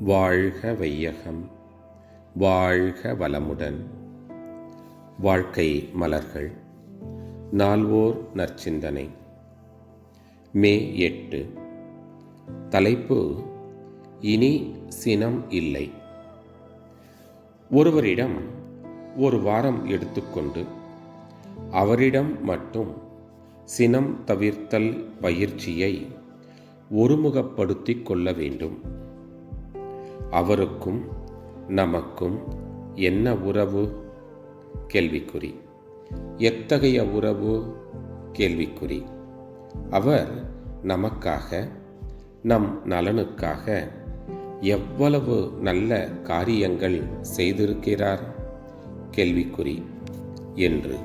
வாழ்க வையகம் வாழ்க வளமுடன். வாழ்க்கை மலர்கள் நால்வோர் நற்சிந்தனை. மே எட்டு. தலைப்பு இனி சினம் இல்லை. ஒருவரிடம் ஒரு வாரம் எடுத்துக்கொண்டு அவரிடம் மட்டும் சினம் தவிர்த்தல் பயிற்சியை ஒருமுகப்படுத்திக் கொள்ள வேண்டும். அவருக்கும் நமக்கும் என்ன உறவு? கேள்விக்குறி. எத்தகைய உறவு? கேள்விக்குறி. அவர் நமக்காக நம் நலனுக்காக எவ்வளவு நல்ல காரியங்கள் செய்திருக்கிறார்? கேள்விக்குறி என்று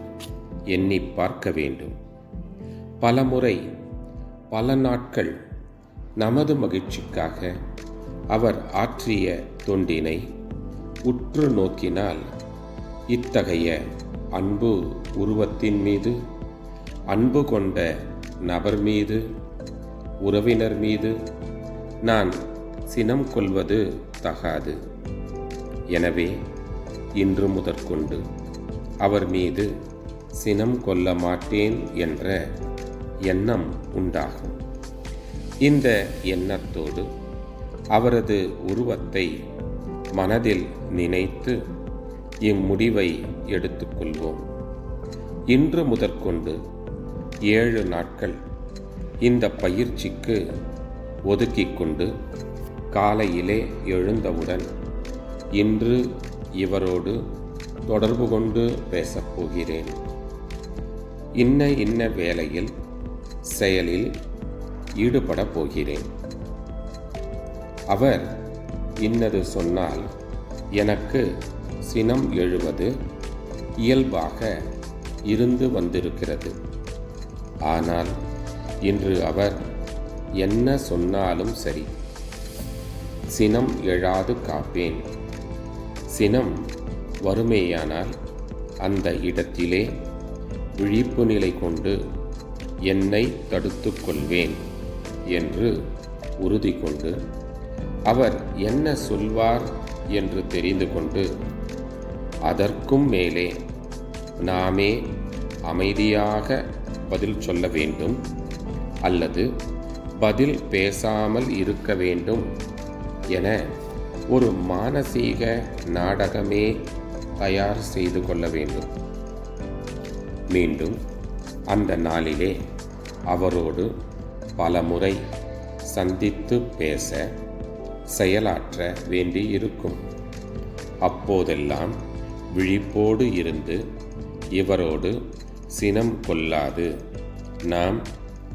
எண்ணி பார்க்க வேண்டும். பலமுறை பல நாட்கள் நமது மகிழ்ச்சிக்காக அவர் ஆற்றிய தொண்டினை உற்று நோக்கினால் இத்தகைய அன்பு உருவத்தின் மீது அன்பு கொண்ட நபர் மீது உறவினர் மீது நான் சினம் கொள்வது தகாது. எனவே இன்று முதற்கொண்டு அவர் மீது சினம் கொள்ள மாட்டேன் என்ற எண்ணம் உண்டாகும். இந்த எண்ணத்தோடு அவரது உருவத்தை மனதில் நினைத்து இம்முடிவை எடுத்துக்கொள்வோம். இன்று முதற்கொண்டு ஏழு நாட்கள் இந்த பயிற்சிக்கு ஒதுக்கி கொண்டு காலையிலே எழுந்தவுடன் இன்று இவரோடு தொடர்பு கொண்டு பேசப்போகிறேன் இன்ன இன்ன வேளையில் செயலில் ஈடுபடப் போகிறேன். அவர் இன்னது சொன்னால் எனக்கு சினம் எழுவது இயல்பாக இருந்து வந்திருக்கிறது. ஆனால் இன்று அவர் என்ன சொன்னாலும் சரி சினம் எழாது காப்பேன். சினம் வறுமையானால் அந்த இடத்திலே விழிப்பு நிலை கொண்டு என்னை தடுத்து கொள்வேன் என்று உறுதி கொண்டு அவர் என்ன சொல்வார் என்று தெரிந்து கொண்டு அதற்கும் மேலே நாமே அமைதியாக பதில் சொல்ல வேண்டும் அல்லது பதில் பேசாமல் இருக்க வேண்டும் என ஒரு மானசீக நாடகமே தயார் செய்து கொள்ள வேண்டும். மீண்டும் அந்த நாளிலே அவரோடு பல முறை சந்தித்து பேச செயலாற்ற வேண்டியிருக்கும். அப்போதெல்லாம் விழிப்போடு இருந்து இவரோடு சினம் கொள்ளாது. நாம்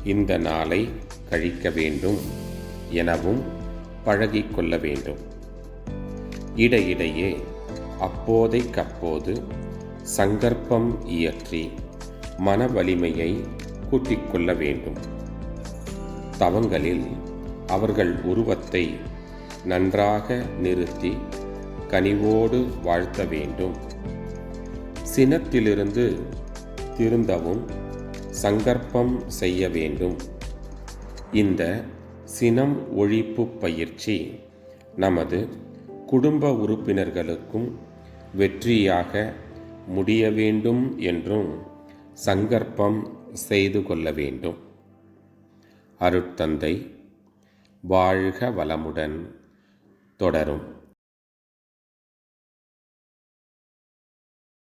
இந்த நாளை கழிக்க வேண்டும் எனவும் பழகிக்கொள்ள வேண்டும். இடையிடையே அப்போதைக்கப்போது சங்கற்பம் இயற்றி மன வலிமையை கூட்டிக்கொள்ள வேண்டும். தவங்களில் அவர்கள் உருவத்தை நன்றாக நிறுத்தி கனிவோடு வாழ்த்த வேண்டும். சினத்திலிருந்து திருந்தவும் சங்கற்பம் செய்ய வேண்டும். இந்த சினம் ஒழிப்பு பயிற்சி நமது குடும்ப உறுப்பினர்களுக்கும் வெற்றியாக முடிய வேண்டும் என்றும் சங்கற்பம் செய்து கொள்ள வேண்டும். அருட்தந்தை வாழ்க வளமுடன். தொடரும்.